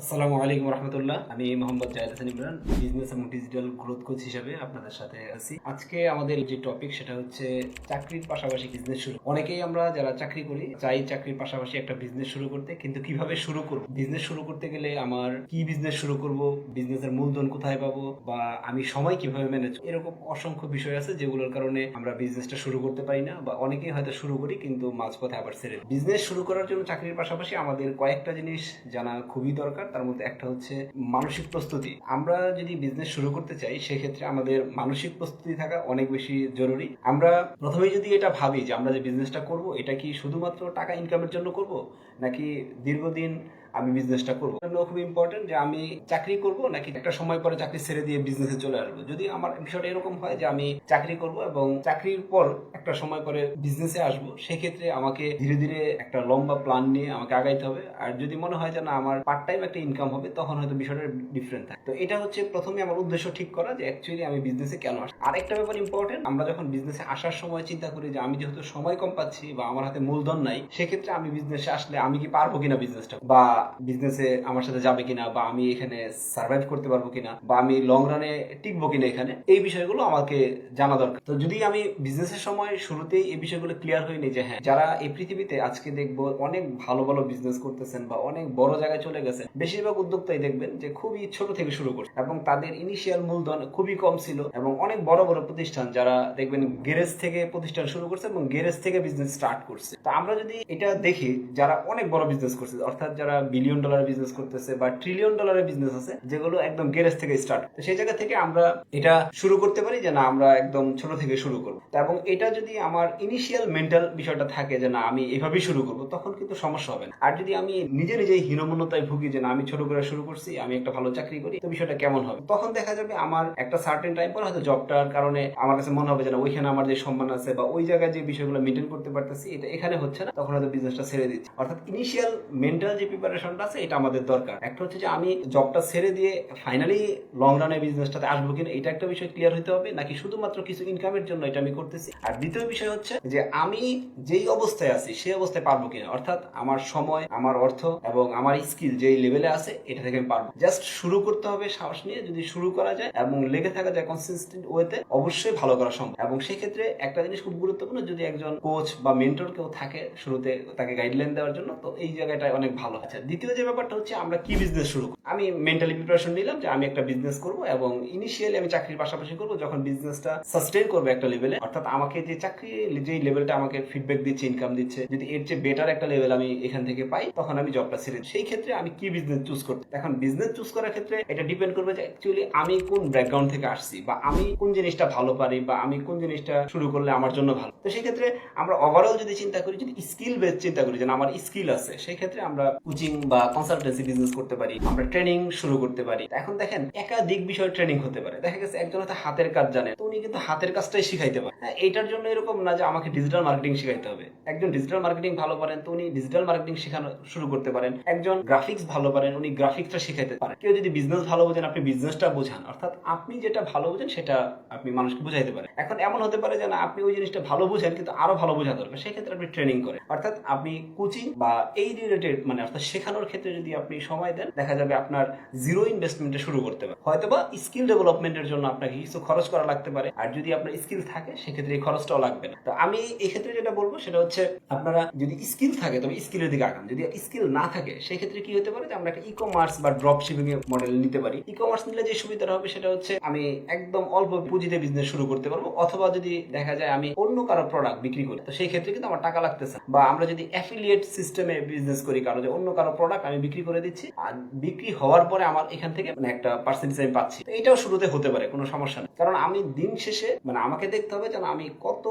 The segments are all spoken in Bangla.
আসসালামু আলাইকুম রহমতুল্লাহ। আমি মোহাম্মদ জাহেদ হাসান ইমরান বিজনেস এবং ডিজিটাল গ্রোথ কোচ হিসেবে আপনাদের সাথে আছি। আজকে আমাদের যে টপিক সেটা হচ্ছে চাকরির পাশাপাশি বিজনেস শুরু। অনেকেই আমরা যারা চাকরি করি, চাই চাকরির পাশাপাশি একটা বিজনেস শুরু করতে, কিন্তু কীভাবে শুরু করব? বিজনেস শুরু করতে গেলে আমার কি বিজনেস শুরু করব? বিজনেসের মূলধন কোথায় পাবো? বা আমি সময় কীভাবে ম্যানেজ এরকম অসংখ্য বিষয় আছে যেগুলোর কারণে আমরা বিজনেসটা শুরু করতে পারি না, বা অনেকেই হয়তো শুরু করি, কিন্তু মাঝপথে আবার ছেড়ে বিজনেস শুরু করার জন্য চাকরির পাশাপাশি আমাদের কয়েকটা জিনিস জানা খুবই দরকার। তার মধ্যে একটা হচ্ছে মানসিক প্রস্তুতি। আমরা যদি বিজনেস শুরু করতে চাই, সেক্ষেত্রে আমাদের মানসিক প্রস্তুতি থাকা অনেক বেশি জরুরি। আমরা প্রথমেই যদি এটা ভাবি যে আমরা যে বিজনেসটা করব, এটা কি শুধুমাত্র টাকা ইনকামের জন্য করব, নাকি দীর্ঘদিন আমি বিজনেসটা করব। খুব ইম্পর্টেন্ট যে আমি চাকরি করব নাকি একটা সময় পরে চাকরি ছেড়ে দিয়ে বিজনেসে চলে আসব। যদি আমার বিষয়টা এরকম হয় যে আমি চাকরি করব এবং চাকরির পর একটা সময় পরে বিজনেসে আসব, সেক্ষেত্রে আমাকে ধীরে ধীরে একটা লম্বা প্ল্যান নিয়ে আমাকে আগাইতে হবে। আর যদি মনে হয় যে না, আমার পার্ট টাইম একটা ইনকাম হবে, তখন হয়তো বিষয়টা ডিফারেন্ট থাকে। তো এটা হচ্ছে প্রথমে আমার উদ্দেশ্য ঠিক করা যে অ্যাকচুয়ালি আমি বিজনেসে কেন আসি আরেকটা ব্যাপার ইম্পর্টেন্ট আমরা যখন বিজনেসে আসার সময় চিন্তা করি যে আমি যেহেতু সময় কম পাচ্ছি বা আমার হাতে মূলধন নাই, সেক্ষেত্রে আমি বিজনেসে আসলে আমি কি পারব কিনা বিজনেসটা বা বিজনেসে আমার সাথে যাবে কিনা বা আমি এখানে সার্ভাইভ করতে পারব কিনা বা আমি লং রানে টিকবো কিনা এখানে, এই বিষয়গুলো আমাকে জানা দরকার। তো যদি আমি বিজনেসের সময় শুরুতেই এই বিষয়গুলো ক্লিয়ার হয়নি যে হ্যাঁ যারা এই পৃথিবীতে আজকে দেখব অনেক ভালো ভালো বিজনেস করতেছেন বা অনেক বড় জায়গায় চলে গেছেন, বেশিরভাগ উদ্যোক্তাই দেখবেন যে খুবই ছোট থেকে শুরু করছে এবং তাদের ইনিশিয়াল মূলধন খুবই কম ছিল এবং অনেক বড় বড় প্রতিষ্ঠান যারা দেখবেন গ্যারেজ থেকে প্রতিষ্ঠান শুরু করছে এবং গ্যারেজ থেকে বিজনেস স্টার্ট করছে। তো আমরা যদি এটা দেখি, যারা অনেক বড় বিজনেস করছে, অর্থাৎ যারা বিলিয়ন ডলারের বিজনেস করতেছে বা ট্রিলিয়ন ডলারের বিজনেস আছে, যেগুলো একদম গ্যারেজ থেকে স্টার্ট তো সেই জায়গা থেকে আমরা এটা শুরু করতে পারি যে না, আমরা একদম ছোট থেকে শুরু করব। এবং এটা যদি আমার ইনিশিয়াল মেন্টাল বিষয়টা থাকে যে না, আমি এভাবেই শুরু করব, তখন কিন্তু সমস্যা হবে না। আর যদি আমি নিজে নিজেই হীনমন্যতায় ভুগি যে না, আমি ছোট করে শুরু করছি, আমি একটা ভালো চাকরি করি, তো বিষয়টা কেমন হবে? তখন দেখা যাবে আমার একটা সার্টেন টাইম পর হয়তো জবটার কারণে আমার কাছে মনে হবে যে না, ওইখানে আমার যে সম্মান আছে বা ওই জায়গায় যে বিষয়গুলো মেনটেন করতে পারতেছি, এটা এখানে হচ্ছে না, তখন হয়তো বিজনেসটা ছেড়ে দিচ্ছি। অর্থাৎ ইনিশিয়াল মেন্টাল যে প্রিপারেশনটা আছে, এটা আমাদের দরকার। একটা হচ্ছে যে আমি জবটা ছেড়ে দিয়ে ফাইনালি লং রানে বিজনেসটাতে আসব কিনা, এটা একটা বিষয় ক্লিয়ার হতে হবে, নাকি শুধুমাত্র কিছু ইনকামের জন্য এটা আমি করতেছি? আর দ্বিতীয় বিষয় হচ্ছে যে আমি যেই অবস্থায় আছি, সেই অবস্থায় পারব কিনা? অর্থাৎ আমার সময়, আমার অর্থ এবং আমার স্কিল যেই লেভেলে আছে, এটা থেকে আমি পারব। জাস্ট শুরু করতে হবে সাহস নিয়ে, যদি শুরু করা যায় এবং লেগে থাকা যায় কনসিস্টেন্ট ওয়েতে অবশ্যই ভালো করা সম্ভব। এবং সেক্ষেত্রে একটা জিনিস খুব গুরুত্বপূর্ণ, যদি একজন কোচ বা মেন্টর কেউ থাকে শুরুতে তাকে গাইডলাইন দেওয়ার জন্য, তো এই জায়গাটায় অনেক ভালো আছে দ্বিতীয় যে ব্যাপারটা হচ্ছে আমরা কি বিজনেস শুরু করব আমি মেন্টালি প্রিপারেশন নিলাম যে আমি একটা বিজনেস করব এবং ইনিশিয়ালি আমি চাকরির পাশাপাশি করব যখন বিজনেসটা সাস্টেন করবে একটা লেভেলে অর্থাৎ আমাকে যে চাকরি যে লেভেলটা আমাকে ফিডব্যাক দিচ্ছে ইনকাম দিচ্ছে, যদি এর চেয়ে বেটার একটা লেভেল আমি এখান থেকে পাই, তখন আমি জবটা ছেড়ে সেই ক্ষেত্রে আমি কি বিজনেস চুজ করতে? এখন বিজনেস চুজ করার ক্ষেত্রে এটা ডিপেন্ড করবে যে অ্যাকচুয়ালি আমি কোন ব্যাকগ্রাউন্ড থেকে আসছি বা আমি কোন জিনিসটা ভালো পারি বা আমি কোন জিনিসটা শুরু করলে আমার জন্য ভালো। তো সেই ক্ষেত্রে আমরা ওভারঅল যদি চিন্তা করি, যদি স্কিল বেস চিন্তা করি যে আমার স্কিল আছে, সেই ক্ষেত্রে আমরা কোচিং বা কনসালটেন্সি বিজনেস করতে পারি, আমরা ট্রেনিং শুরু করতে পারি। এখন দেখেন, একাধিক বিষয় ট্রেনিং হতে পারে। দেখা গেছে, একজন হয়তো হাতের কাজ জানে, তো উনি কিন্তু হাতের কাজটাই শিখাইতে পারে। হ্যাঁ এইটার জন্য এরকম না যে আমাকে ডিজিটাল মার্কেটিং শিখাইতে হবে। একজন ডিজিটাল মার্কেটিং ভালো পারেন, তো উনি ডিজিটাল মার্কেটিং শেখানো শুরু করতে পারেন। একজন গ্রাফিক্স ভালো পারেন, উনি গ্রাফিক্সটা শিখাইতে পারেন। কেউ যদি বিজনেস ভালো বোঝেন, আপনি বিজনেসটা বোঝান। অর্থাৎ আপনি যেটা ভালো বোঝেন, সেটা আপনি মানুষকে বোঝাইতে পারেন। এখন এমন হতে পারে যে না, আপনি ওই জিনিসটা ভালো বোঝেন, কিন্তু আরও ভালো বোঝা দরকার। সেক্ষেত্রে আপনি ট্রেনিং করেন। অর্থাৎ আপনি কোচিং বা এই রিলেটেড মানে অর্থাৎ শেখানোর ক্ষেত্রে যদি আপনি সময় দেন, দেখা যাবে আপনার জিরো ইনভেস্টমেন্টে শুরু করতে পারে। হয়তো বা স্কিল ডেভেলপমেন্টের জন্য আপনাকে কিছু খরচ করা লাগতে পারে। আর যদি আপনার স্কিল থাকে, সেক্ষেত্রে এই খরচটাও লাগবে না। তো আমি এই ক্ষেত্রে যেটা বলব, সেটা হচ্ছে আপনারা যদি স্কিল থাকে, তবে স্কিলের দিকে আগান। যদি স্কিল না থাকে, সেক্ষেত্রে কি হতে পারে যে আমরা একটা ই কমার্স বা ড্রপ শিপিং এর মডেল নিতে পারি। ই কমার্স নিলে যে সুবিধাটা হবে, সেটা হচ্ছে আমি একদম অল্প পুঁজিতে বিজনেস শুরু করতে পারব। অথবা যদি দেখা যায় আমি অন্য কারও প্রোডাক্ট বিক্রি করি, তো সেই ক্ষেত্রে কিন্তু আমার টাকা লাগতেছে বা আমরা যদি অ্যাফিলিয়েট সিস্টেমে বিজনেস করি, কারও যে অন্য কারও প্রোডাক্ট আমি বিক্রি করে দিচ্ছি। আর বিক্রি হওয়ার পরে আমার এখান থেকে মানে একটা পার্সেন্টেজ আমি পাচ্ছি। এটাও শুরুতে হতে পারে কোনো সমস্যা নেই। কারণ আমি দিন শেষে মানে আমাকে দেখতে হবে যেন আমি কত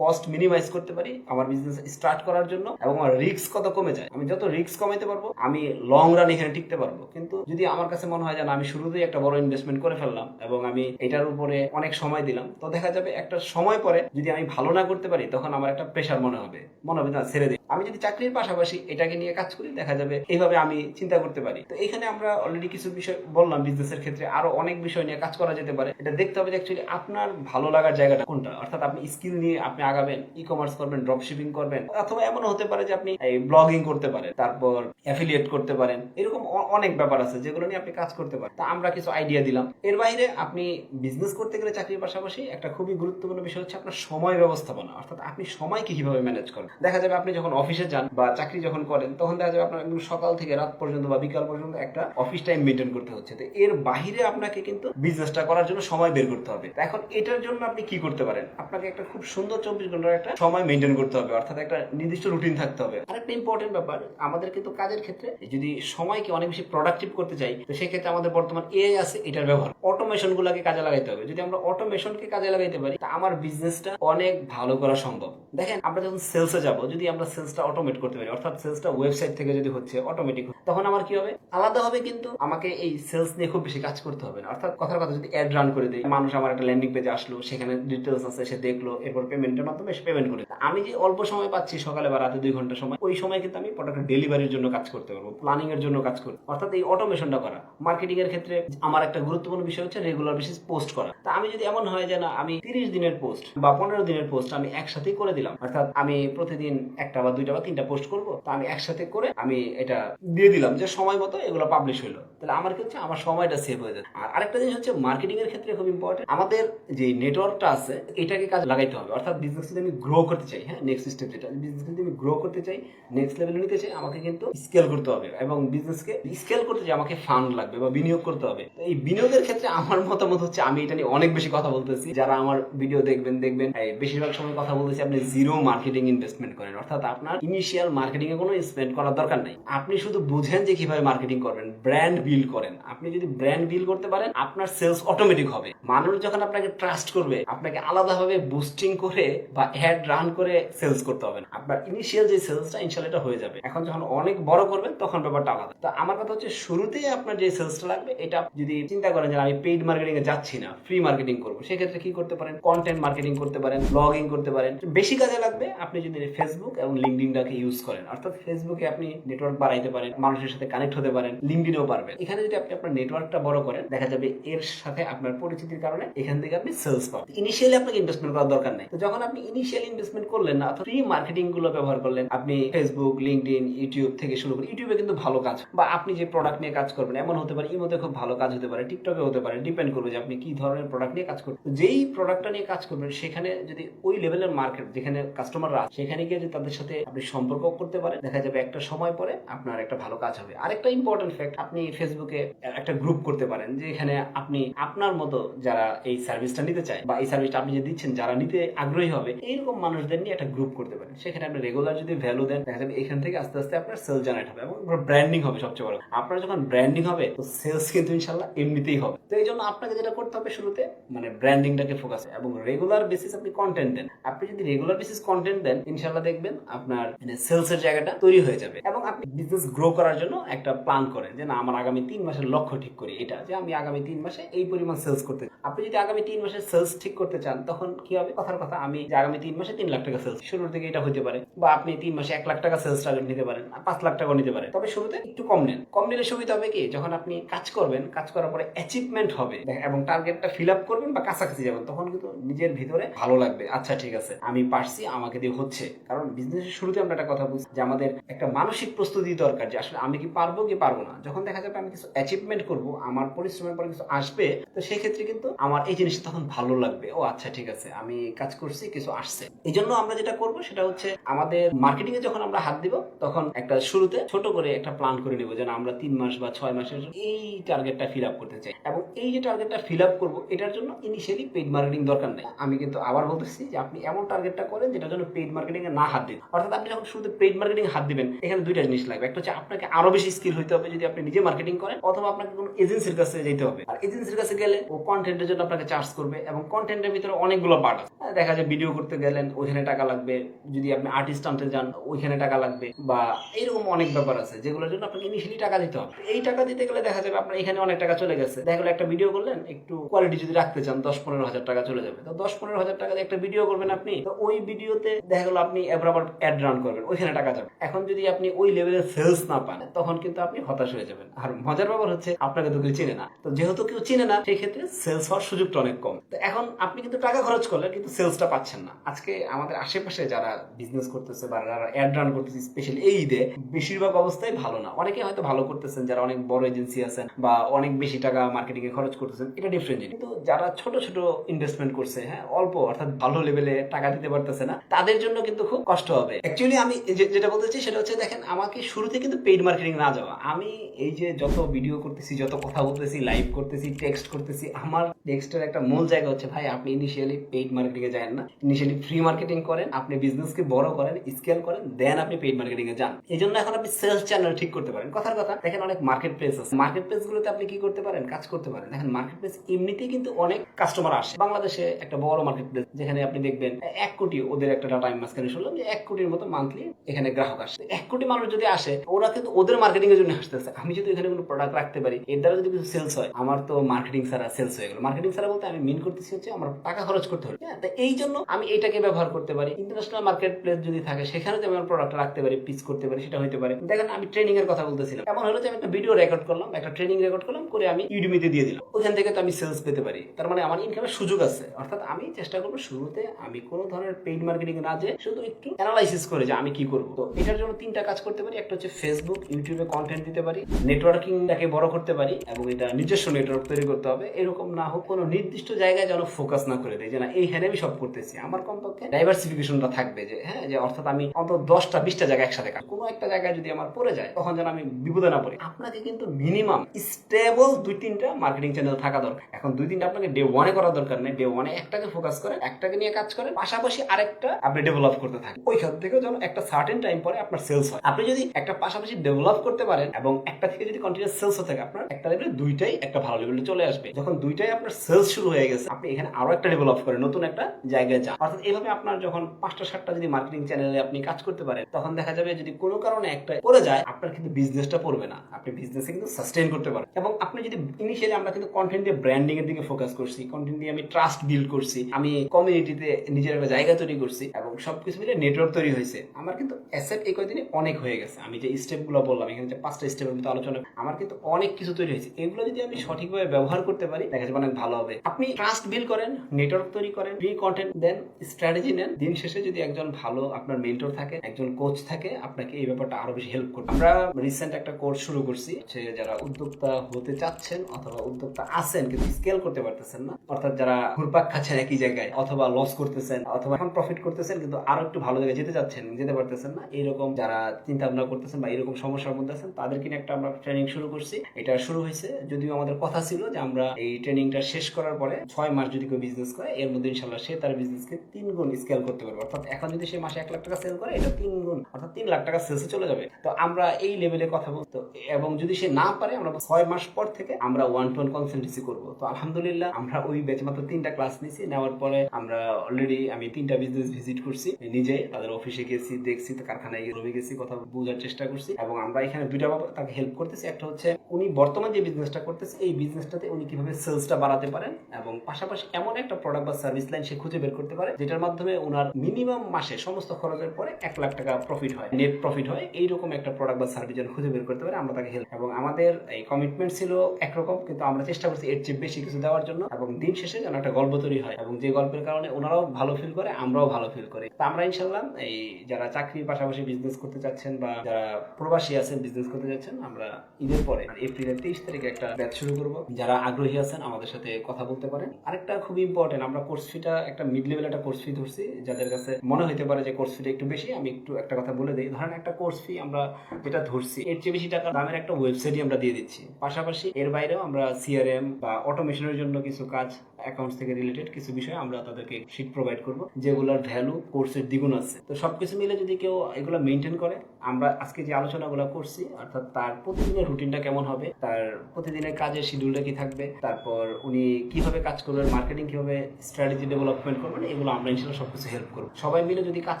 কস্ট মিনিমাইজ করতে পারি আমার বিজনেস স্টার্ট করার জন্য এবং আমার রিস্ক কত কমে যায়। আমি যত রিস্ক কমাইতে পারব আমি লং রান এখানে টিকতে পারব। কিন্তু যদি আমার কাছে মনে হয় যে না, আমি শুরুতেই একটা বড় ইনভেস্টমেন্ট করে ফেললাম এবং আমি এটার উপরে অনেক সময় দিলাম তো দেখা যাবে একটা সময় পরে যদি আমি ভালো না করতে পারি তখন আমার একটা প্রেশার মনে হবে। মনে হবে না ছেড়ে দিই আমি যদি চাকরির পাশাপাশি এটাকে নিয়ে কাজ করি, দেখা যাবে এইভাবে আমি চিন্তা করতে পারি। তো এখানে আমরা অলরেডি কিছু বিষয় বললাম বিজনেসের ক্ষেত্রে আরও অনেক বিষয় নিয়ে কাজ করা যেতে পারে। এটা দেখতে হবে যে অ্যাকচুয়ালি আপনার ভালো লাগার জায়গাটা কোনটা? অর্থাৎ আপনি স্কিল নিয়ে আপনি আগাবেন ই কমার্স করবেন ড্রপ শিপিং করবেন, অথবা এমন হতে পারে যে আপনি ব্লগিং করতে পারেন, তারপর অ্যাফিলিয়েট করতে পারেন। এরকম অনেক ব্যাপার আছে যেগুলো নিয়ে আপনি কাজ করতে পারেন। তা আমরা কিছু আইডিয়া দিলাম। এর বাইরে আপনি বিজনেস করতে গেলে চাকরির পাশাপাশি একটা খুবই গুরুত্বপূর্ণ বিষয় হচ্ছে আপনার সময় ব্যবস্থাপনা। অর্থাৎ আপনি সময়কে কীভাবে ম্যানেজ করেন? দেখা যাবে আপনি যখন অফিসে যান বা চাকরি যখন করেন, তখন দেখা যাবে আপনার একদম সকাল থেকে রাত পর্যন্ত বা বিকাল পর্যন্ত একটা অফিস টাইম মেনটেন করতে হচ্ছে। তো এর বাইরে আপনাকে কিন্তু বিজনেসটা করার জন্য সময় বের করতে হবে। এখন এটার জন্য আপনি কি করতে পারেন? আপনাকে একটা খুব সুন্দর চব্বিশ ঘণ্টার একটা সময় মেনটেন করতে হবে, অর্থাৎ একটা নির্দিষ্ট রুটিন থাকতে হবে। আরেকটা ইম্পর্টেন্ট ব্যাপার, আমাদের কিন্তু কাজের ক্ষেত্রে যদি সময়কে অনেক বেশি প্রোডাক্টিভ করতে চাই, তো সেক্ষেত্রে আমাদের বর্তমান এআই আছে, এটার ব্যবহার। অটোমেশন গুলাকে কাজে লাগাইতে হবে। যদি আমরা অটোমেশনকে কাজে লাগাইতে পারি, তা আমার বিজনেসটা অনেক ভালো করা সম্ভব। দেখেন, আমরা যখন সেলসে যাব, যদি আমরা সেলসটা অটোমেট করতে পারি। অর্থাৎ সেলসটা ওয়েবসাইট থেকে যদি হচ্ছে অটোমেটিক তখন আমার কি হবে? আলাদাভাবে কিন্তু আমাকে এই সেলস নিয়ে খুব বেশি কাজ করতে হবে না। অর্থাৎ কথার কথা, যদি অ্যাড রান করে দিই, মানুষ আমার একটা ল্যান্ডিং পেজে আসলো, সেখানে ডিটেলস আছে, সে দেখল, এরপর পেমেন্টের মাধ্যমে সে পেমেন্ট করে আমি যে অল্প সময় পাচ্ছি, সকালে বা রাতে দুই ঘণ্টা সময়, ওই সময় কিন্তু আমি প্রোডাক্ট ডেলিভারির জন্য কাজ করতে পারব প্ল্যানিং এর জন্য কাজ করব। অর্থাৎ এই অটোমেশনটা করা মার্কেটিং এর ক্ষেত্রে আমার একটা গুরুত্বপূর্ণ বিষয় হচ্ছে রেগুলার বেসিস পোস্ট করা। তা আমি যদি এমন হয় যে না, আমি তিরিশ দিনের পোস্ট বা পনেরো দিনের পোস্ট আমি একসাথেই করে দিলাম, অর্থাৎ আমি প্রতিদিন একটা বা দুইটা বা তিনটা পোস্ট করব, তো আমি একসাথে করে আমি এটা দিয়ে দিলাম যে সময় মতো এগুলো পাবলিশ হলো তাহলে আমার কি হচ্ছে, আমার সময়টা সেভ হয়ে যাবে আর আরেকটা জিনিস হচ্ছে মার্কেটিং এর ক্ষেত্রে খুব ইম্পর্টেন্ট আমাদের যে নেটওয়ার্কটা আছে, এটাকে কাজে লাগাইতে হবে। অর্থাৎ বিজনেস যদি আমি গ্রো করতে চাই হ্যাঁ নেক্সট স্টেপ যেটা বিজনেস যদি আমি গ্রো করতে চাই নেক্সট লেভেলে নিতে চাই, আমাকে কিন্তু স্কেল করতে হবে এবং বিজনেসকে স্কেল করতে চাই আমাকে ফান্ড লাগবে বা বিনিয়োগ করতে হবে। এই বিনিয়োগের ক্ষেত্রে আমার মতামত হচ্ছে, আমি এটা নিয়ে অনেক বেশি কথা বলতেছি। যারা আমার ভিডিও দেখবেন দেখবেন বেশিরভাগ সময় কথা বলতেছি, আপনি জিরো মার্কেটিং ইনভেস্টমেন্ট করেন। অর্থাৎ আপনার ইনিশিয়াল মার্কেটিং এ কোনো স্পেন্ড করার দরকার নাই। আপনি শুধু বুঝেন যে কীভাবে মার্কেটিং করবেন ব্র্যান্ড বিল্ড করেন। আপনি যদি ব্র্যান্ড বিল্ড করতে পারেন, আপনার সেলস অটোমেটিক হবে। মানুষ যখন আপনাকে ট্রাস্ট করবে, আপনাকে আলাদাভাবে বুস্টিং করে বা অ্যাড রান করে সেলস করতে হবে আপনার ইনিশিয়াল যে সেলসটা ইনশাল্লাহ এটা হয়ে যাবে। এখন যখন অনেক বড় করবেন তখন ব্যাপারটা আলাদা। তো আমার কথা হচ্ছে, শুরুতেই আপনার যে সেলসটা লাগবে, এটা যদি চিন্তা করেন যে আমি পেইড মার্কেটিং এ যাচ্ছি না ফ্রি মার্কেটিং করব, সেক্ষেত্রে কি করতে পারেন? কন্টেন্ট মার্কেটিং করতে পারেন ব্লগিং করতে পারেন। বেশি কাজে লাগবে, আপনি যদি ফেসবুক এবং লিঙ্কডিনটাকে ইউজ করেন। অর্থাৎ ফেসবুকে আপনি নেটওয়ার্ক বাড়াইতে পারেন, মানুষের সাথে কানেক্ট হতে পারেন লিঙ্কডিনেও পারবেন। এখানে যদি আপনি আপনার নেটওয়ার্কটা বড় করেন, দেখা যাবে এর সাথে আপনার পরিচিতির কারণে এখান থেকে আপনি সেলস পাবেন। ইনিশিয়ালি আপনাকে ইনভেস্টমেন্ট করার দরকার নেই। তো যখন আপনি ইনিশিয়াল ইনভেস্টমেন্ট করলেন না ফ্রি মার্কেটিংগুলো ব্যবহার করলেন, আপনি ফেসবুক লিঙ্কডিন ইউটিউব থেকে শুরু করে ইউটিউবে কিন্তু ভালো কাজ। বা আপনি যে প্রোডাক্ট নিয়ে কাজ করবেন, এমন হতে পারে ইমোতে খুব ভালো কাজ হতে পারে টিকটকে হতে পারে ডিপেন্ড করবে যে আপনি কি ধরনের প্রোডাক্ট নিয়ে কাজ করবেন যেই প্রোডাক্টটা নিয়ে কাজ করবেন, সেখানে যদি ওই লেভেলের মার্কেট যেখানে কাস্টমাররা সেখানে গিয়ে যদি তাদের সাথে আপনি সম্পর্ক করতে পারেন। দেখা যাবে একটা সময় পরে আপনার একটা ভালো কাজ হবে। আরেকটা ইম্পর্টেন্ট ফ্যাক্ট আপনি ফেসবুকে একটা গ্রুপ করতে পারেন, যেখানে আপনি আপনার মতো যারা এই সার্ভিসটা নিতে চায় বা এই সার্ভিসটা আপনি যে দিচ্ছেন, যারা নিতে আগ্রহী হবে, এইরকম মানুষদের নিয়ে একটা গ্রুপ করতে পারেন। সেখানে আপনি রেগুলার যদি ভ্যালু দেন, দেখা যাবে এখান থেকে আস্তে আস্তে আপনার সেল জেনারেট হবে এবং ব্র্যান্ডিং হবে সবচেয়ে বড়। আপনার যখন ব্র্যান্ডিং হবে, তো সেলস কিন্তু ইনশাল্লাহ এমনিতেই হবে। তো এই জন্য আপনাকে যেটা করতে হবে শুরুতে মানে ব্র্যান্ডিংটাকে ফোকাস এবং রেগুলার বেসিস আপনি কন্টেন্ট দেন। আপনি যদি রেগুলার বেসিস কন্টেন্ট দেন ইনশাল্লাহ দেখবেন আপনার মানে সেলস এর জায়গাটা তৈরি হয়ে যাবে। এবং আপনি বিজনেস গ্রো করার জন্য একটা প্ল্যান করেন যে, না, আমার আগামী তিন মাসের লক্ষ্য ঠিক করি। এটা যে, আমি আগামী তিন মাসে এই পরিমাণ সেলস করতে। আপনি যদি আগামী তিন মাসের সেলস ঠিক করতে চান, তখন কি হবে? কথার কথা, আমি যে, আগামী তিন মাসে তিন লাখ টাকা সেলস শুরুর দিকে এটা হতে পারে। বা আপনি তিন মাসে এক লাখ টাকা সেলস টার্গেট নিতে পারেন পাঁচ লাখ টাকাও নিতে পারেন। তবে শুরুতে একটু কম নেন। কম নিলে সুবিধা হবে কি? যখন আপনি কাজ করবেন, কাজ করার পরে অ্যাচিভমেন্ট হবে। এবং টার্গেটটা ফিল আপ করবেন বা কাছাকাছি যাবেন, তখন কিন্তু নিজের ভিতরে ভালো লাগবে। আচ্ছা ঠিক আছে, আমি পারছি, আমাকে দিয়ে হচ্ছে। কারণ বিজনেসের শুরুতে আমরা একটা কথা বুঝছি যে আমাদের একটা মানসিক প্রস্তুতি দরকার যে আসলে আমি কি পারব কি পারব না। যখন দেখা যাবে আমি কিছু অ্যাচিভমেন্ট করব, আমার পরিশ্রমের পরে কিছু আসবে, তো সেই ক্ষেত্রে কিন্তু আমার এই জিনিসটা তখন ভালো লাগবে। ও আচ্ছা ঠিক আছে, আমি কাজ করছি, কিছু আসছে। এই জন্য আমরা যেটা করব সেটা হচ্ছে আমাদের মার্কেটিং এ যখন আমরা হাত দিব, তখন একটা শুরুতে ছোট করে একটা প্ল্যান করে নিব যেন আমরা তিন মাস বা ছয় মাসের এই টার্গেটটা ফিল আপ করতে চাই। এবং এই যে টার্গেটটা ফিল আপ করব, এটার জন্য ইনিশিয়ালি পেইড মার্কেটিং দরকার নেই। আমি কিন্তু আবার বলতেছি যে আপনি এমন টার্গেটটা করেন যেটার জন্য পেইড মার্কেটিং এ না হাত দিন। অর্থাৎ আপনি যখন শুরুতে পেইড মার্কেটিং হাত দিবেন। এখানে দুইটা জিনিস লাগবে। একটা হচ্ছে আপনাকে আরও বেশি স্কিল হইতে হবে যদি আপনি নিজে মার্কেটিং করেন, অথবা আপনাকে কোনো এজেন্সির কাছে যেতে হবে। আর এজেন্সির কাছে গেলে ও কন্টেন্টের জন্য আপনাকে চার্জ করবে এবং কন্টেন্টের ভিতরে অনেকগুলো পার্ট আছে। দেখা যায় ভিডিও করতে গেলেন, ওইখানে টাকা লাগবে। যদি আপনি আর্টিস্ট আনতে যান, ওইখানে টাকা লাগবে। বা এইরকম অনেক ব্যাপার আছে, যেগুলোর জন্য আপনাকে ইনিশিয়ালি টাকা দিতে হবে। এই টাকা দিতে গেলে দেখা যাবে আপনার এখানে অনেক টাকা চলে গেছে। দেখা গেলো একটা ভিডিও করলেন, একটু কোয়ালিটি যদি রাখতে চান, দশ পনেরো হাজার টাকা চলে যাবে। তো দশ পনেরো হাজার টাকা দিয়ে একটা ভিডিও করবেন আপনি। তো ওই ভিডিওতে দেখা গেলো আপনি এবার আবার অ্যাড রান করবেন, ওইখানে টাকা যাবে। এখন যদি আপনি ওই লেভেলের সেলস না পান, তখন কিন্তু আপনি হতাশ হয়ে যাবেন। আর মজার ব্যাপার হচ্ছে, আপনাকে তো কেউ চিনে না। তো যেহেতু কেউ চিনে না সেই ক্ষেত্রে সেলস হওয়ার সুযোগটা অনেক কম। তো এখন আপনি কিন্তু টাকা খরচ করলেন, কিন্তু সেলসটা পাচ্ছেন না। আজকে আমাদের আশেপাশে যারা বিজনেস করতেছে বা যারা অ্যাড রান করতেছে স্পেশালি এই ঈদে, বেশিরভাগ অবস্থায় ভালো না। অনেকে হয়তো ভালো করতেছেন, যারা অনেক বড় এজেন্সি আছেন বা অনেক বেশি টাকা মার্কেটিং এ খরচ করতেছেন, এটা ডিফারেন্ট কিন্তু যারা ছোট ছোট ইনভেস্টমেন্ট করছে হ্যাঁ অল্প, অর্থাৎ ভালো লেভেলে টাকা দিতে পারতেছে না, তাদের জন্য কিন্তু খুব কষ্ট হবে। অ্যাকচুয়ালি আমি যেটা বলতে চাই সেটা হচ্ছে দেখেন, আমাকে শুরুতে কিন্তু পেইড মার্কেটিং না যাওয়া। আমি এই যে যত ভিডিও করতেছি, যত কথা বলতেছি লাইভ করতেছি টেক্সট করতেছি, আমার টেক্সটের একটা মূল জায়গা হচ্ছে, ভাই, আপনি ইনিশিয়ালি পেইড মার্কেটিং এ যান না। ইনিশিয়ালি ফ্রি মার্কেটিং করেন, আপনি বিজনেসকে বড় করেন স্কেল করেন দেন আপনি পেইড মার্কেটিং এ যান। এই জন্য এখন আপনি সেলস চ্যানেল ঠিক করতে পারেন। কথার কথা, দেখেন অনেক মার্কেট প্লেস আছে। মার্কেট প্লেস গুলোতে আপনি কি করতে পারেন? কাজ করতে পারেন। দেখেন মার্কেট প্লেস এমনিতেই কিন্তু অনেক কাস্টমার আসে। বাংলাদেশে একটা বড় মার্কেট প্লেস যেখানে আপনি দেখবেন, এক কোটি ওদের একটা ডাটা আমি মাঝখানে শুনলাম যে এক কোটির মতো মান্থলি এখানে গ্রাহক আসে। এক কোটি মানুষ যদি আসে, ওরা কিন্তু ওদের মার্কেটিং এর জন্য আসতেছে আমি যদি এখানে কোনো প্রোডাক্ট রাখতে পারি, এর দ্বারা যদি কিছু সেলস হয়, আমার তো মার্কেটিং ছাড়া সেলস হয়ে গেল। মার্কেটিং ছাড়া বলতে আমি মিন করতেছি হচ্ছে আমার টাকা খরচ করতে হবে। হ্যাঁ এই জন্য আমি এইটাকে ব্যবহার করতে পারি। ইন্টারন্যাশনাল মার্কেট প্লেস যদি থাকে, সেখানে যদি আমার প্রোডাক্ট রাখতে পারি পিচ করতে পারি, সেটা হতে পারে। দেখেন, আমি ট্রেনিং এর কথা বলতেছিলাম। এমন হলো যে আমি একটা ভিডিও রেকর্ড করলাম, একটা ট্রেনিং রেকর্ড করলাম, করে আমি ইউডিমিতে দিয়ে দিলাম। ওখান থেকে তো আমি সেলস পেতে পারি। তার মানে আমার ইনকামের সুযোগ আছে। অর্থাৎ আমি চেষ্টা করব শুরুতে আমি কোনো ধরনের পেইড মার্কেটিং না যে শুধু একটু অ্যানালাইসিস করে যে আমি কি করব। তো এটার জন্য তিনটা কাজ করতে পারি। একটা হচ্ছে ফেসবুক ইউটিউবে কন্টেন্ট দিতে পারি নেটওয়ার্কিংটাকে বড় করতে পারি এবং এটা নিজস্ব নেটওয়ার্ক তৈরি করতে হবে। এরকম না হোক, কোনো নির্দিষ্ট জায়গায় যেন ফোকাস না করে দেয় যে না এইখানে আমি সব করতেছি। আমার কমপক্ষে ডাইভার্সিফিকেশনটা থাকবে যে হ্যাঁ যে অর্থাৎ আমি অন্তত দশটা, বিশটা জায়গা একসাথে কাজ কোনো একটা জায়গায় যদি আমার পড়ে যায়, তখন যেন আমি বিপদে না পড়ি। আপনাকে কিন্তু মিনিমাম স্টেবল দুই, তিনটা মার্কেটিং চ্যানেল থাকা দরকার। এখন দুই, তিনটা আপনাকে ডে ওয়ানে করা দরকার নেই। ডে ওয়ানে একটাকে ফোকাস করেন একটাকে নিয়ে কাজ করেন পাশাপাশি আরেকটা আপনি ডেভেলপ করতে থাকেন। ওইখান থেকে যেন একটা সার্টেন টাইম পরে আপনার সেলস হয়। আপনি যদি একটা পাশাপাশি ডেভেলপ করতে পারেন এবং একটা থেকে যদি কন্টিনিউস সেলস হতে থাকে, আপনার একটা লেভেলে দুইটাই একটা ভালো লেভেলে চলে আসবে। যখন দুইটাই আপনার সেলস শুরু হয়ে গেছে, আপনি এখানে আরও একটা ডেভেলপ করেন নতুন একটা জায়গায় যান। অর্থাৎ এইভাবে আপনার যখন পাঁচটা, সাতটা যদি মার্কেটিং চ্যানেলে আপনি কাজ করতে পারেন, তখন দেখা যাবে যদি কোনো কারণে একটা পড়ে যায়, আপনার কিন্তু বিজনেসটা পড়বে না। আপনি বিজনেসে কিন্তু সাস্টেইন করতে পারেন। এবং আপনি যদি ইনিশিয়ালি আমরা কিন্তু কন্টেন্ট দিয়ে ব্র্যান্ডিং এর দিকে ফোকাস করছি কন্টেন্ট দিয়ে আমি ট্রাস্ট বিল্ড করছি, আমি কমিউনিটিতে নিজের একটা জায়গা তৈরি করছি, এবং সবকিছু মিলে নেটওয়ার্ক তৈরি হয়েছে। আমার কিন্তু অ্যাসেট এই কয়দিনে অনেক হয়ে গেছে। আমি যে স্টেপগুলো বললাম, এখানে যে পাঁচটা স্টেপের মধ্যে আলোচনা, আমার কিন্তু অনেক কিছু তৈরি হয়েছে। এগুলো যদি আমি সঠিকভাবে ব্যবহার করতে পারি, দেখা যাবে অনেক ভালো হবে। আপনি ট্রাস্ট বিল্ড করেন নেটওয়ার্ক তৈরি করেন ফ্রি কন্টেন্ট দেন স্ট্র্যাটেজি নেন। দিন শেষে যদি একজন ভালো আপনার মেন্টর থাকে, একজন কোচ থাকে, আপনাকে এই ব্যাপারটা আরও বেশি হেল্প করবে। আমরা রিসেন্ট একটা কোর্স শুরু করছি যে যারা উদ্যোক্তা হতে চাচ্ছেন অথবা উদ্যোক্তা আছেন, কিন্তু স্কেল করতে পারতেছেন না, অর্থাৎ যারা ঘুরপাক খাচ্ছেন একই জায়গায়, অথবা লস করতেছেন, অথবা এখন প্রফিট করতেছেন, কিন্তু আরও একটু ভালো জায়গায় যেতে চাচ্ছেন যেতে পারতেছেন না। এইরকম যারা চিন্তা ভাবনা করতেছেন বা এরকম সমস্যার মধ্যে আছেন, তাদেরকে নিয়ে একটা আমরা ট্রেনিং শুরু করছি। এটা শুরু হয়েছে, যদিও আমাদের কথা ছিল যে আমরা এই ট্রেনিংটা শেষ করার পরে ছয় মাস যদি কেউ বিজনেস করে, এর মধ্যে ইনশাল্লাহ সে তার বিজনেসকে তিন গুণ স্কেল করতে পারবে। অর্থাৎ এখন যদি সে মাসে এক লাখ টাকা সেল করে, এটা তিন গুণ, অর্থাৎ তিন লাখ টাকা সেলসে চলে যাবে। তো আমরা এই লেভেলে কথা বলতো এবং যদি সে না পারে, আমরা ছয় মাস পর থেকে আমরা ওয়ান টু ওয়ান কনসালটেন্সি করব। তো আলহামদুলিল্লাহ আমরা ওই ব্যাচে মাত্র তিনটা ক্লাস নিয়েছি নেওয়ার পরে আমরা অলরেডি আমি তিনটা বিজনেস ভিজিট করছি। নিজে তাদের অফিসে গেছি দেখছি কারখানায় গিয়ে রুমে গেছি, কথা বোঝার চেষ্টা করছি। এবং আমরা এখানে দুইটা ভাবে তাকে হেল্প করতেছি। একটা হচ্ছে উনি বর্তমান যে বিজনেসটা করতেছে, এই বিজনেসটাতে উনি কীভাবে সেলসটা বাড়াতে পারেন এবং পাশাপাশি এমন একটা প্রোডাক্ট বা সার্ভিস লাইন সে খুঁজে বের করতে পারে, যেটার মাধ্যমে ওনার মিনিমাম মাসে সমস্ত খরচের পরে এক লাখ টাকা প্রফিট হয় নেট প্রফিট হয়। এইরকম একটা প্রোডাক্ট বা সার্ভিস যেন খুঁজে বের করতে পারে, আমরা তাকে হেল্প এবং আমাদের এই কমিটমেন্ট ছিল একরকম, কিন্তু আমরা চেষ্টা করছি এর চেয়ে বেশি কিছু দেওয়ার জন্য এবং দিন শেষে যেন একটা গল্প তৈরি হয়। এবং যে গল্পের কারণে ওনারাও ভালো ফিল করে, আমরাও ভালো ফিল করি। তো আমরা ইনশাল্লাহ এই যারা চাকরির পাশাপাশি বিজনেস করতে চাচ্ছেন বা যারা প্রবাসী আছেন বিজনেস করতে যাচ্ছেন আমরা ঈদের পরে, এপ্রিলের তেইশ তারিখে একটা ব্যাচ শুরু করব। যারা আগ্রহী আছেন, আমাদের সাথে কথা বলতে পারেন। আরেকটা খুব ইম্পর্টেন্ট আমরা কোর্স ফিটা একটা মিড লেভেল একটা কোর্স ফি ধরছি, যাদের কাছে মনে হতে পারে যে কোর্স ফিটা একটু বেশি, আমি একটু একটা কথা বলে দিই। ধরেন একটা কোর্স ফি আমরা যেটা ধরছি, এর চেয়ে বেশি টাকা দামের একটা ওয়েবসাইটই আমরা দিয়ে দিচ্ছি। পাশাপাশি এর বাইরেও আমরা সিআরএম বা অটোমেশনের জন্য কিছু কাজ অ্যাকাউন্টস থেকে রিলেটেড কিছু বিষয় আমরা তাদেরকে শিট প্রোভাইড করব, যেগুলোর ভ্যালু কোর্সের দ্বিগুণ আছে। তো সবকিছু মিলে যদি কেউ এগুলো মেনটেন করে আমরা আজকে যে আলোচনাগুলো করছি, অর্থাৎ তার প্রতিদিনের রুটিনটা কেমন হবে, তার প্রতিদিনের কাজের শিডিউলটা কি থাকবে, তারপর উনি কীভাবে কাজ করবেন মার্কেটিং কীভাবে স্ট্র্যাটেজি ডেভেলপমেন্ট করবেন, এগুলো আমরা ইনশাল্লাহ সবকিছু হেল্প করব। সবাই মিলে যদি কাজ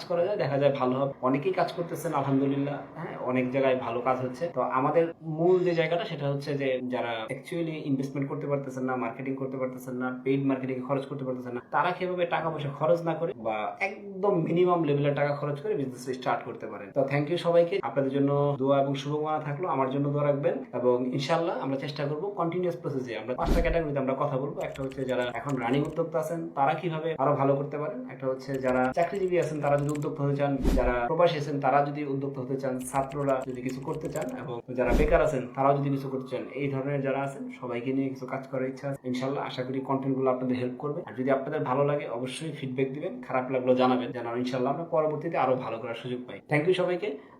করা যায়, দেখা যায় ভালো হবে। অনেকেই কাজ করতেছেন, আলহামদুলিল্লাহ হ্যাঁ অনেক জায়গায় ভালো কাজ হচ্ছে। তো আমাদের মূল যে জায়গাটা, সেটা হচ্ছে যে যারা অ্যাকচুয়ালি ইনভেস্টমেন্ট করতে পারতেছেন না মার্কেটিং করতে পারতেছেন না পেইড মার্কেটিং খরচ করতে পারতেছেন না, তারা কীভাবে টাকা পয়সা খরচ না করে বা একদম মিনিমাম লেভেলের টাকা খরচ করে বিজনেস স্টার্ট করতে পারেন। তো থ্যাংক ইউ সবাইকে। আপনাদের জন্য দোয়া এবং শুভকামনা থাকল। আমার জন্য দোয়া রাখবেন এবং ইনশাল্লাহ আমরা চেষ্টা করব কন্টিনিউস প্রসেসে আমরা পাঁচটা ক্যাটাগরিতে আমরা কথা বলব। একটা হচ্ছে যারা এখন রানিং উদ্যোক্তা আছেন, তারা কীভাবে আরও ভালো করতে পারেন? একটা হচ্ছে যারা চাকরিজীবী আছেন, তারা যদি উদ্যোক্তা হতে চান, যারা প্রবাসী আছেন, তারা যদি উদ্যোক্তা হতে চান, ছাত্ররা যদি কিছু করতে চান এবং যারা বেকার আছেন, তারাও যদি কিছু করতে চান, এই ধরনের যারা আছেন, সবাইকে নিয়ে কিছু কাজ করার ইচ্ছা আছে। ইনশাল্লাহ আশা করি কন্টেন্টগুলো আপনাদের হেল্প করবে। আর যদি আপনাদের ভালো লাগে, অবশ্যই ফিডব্যাক দিবেন। খারাপ লাগল জানাবেন। যেন ইনশাল্লাহ আমরা পরবর্তীতে আরও ভালো করার সুযোগ পাই। থ্যাংক ইউ সবাইকে।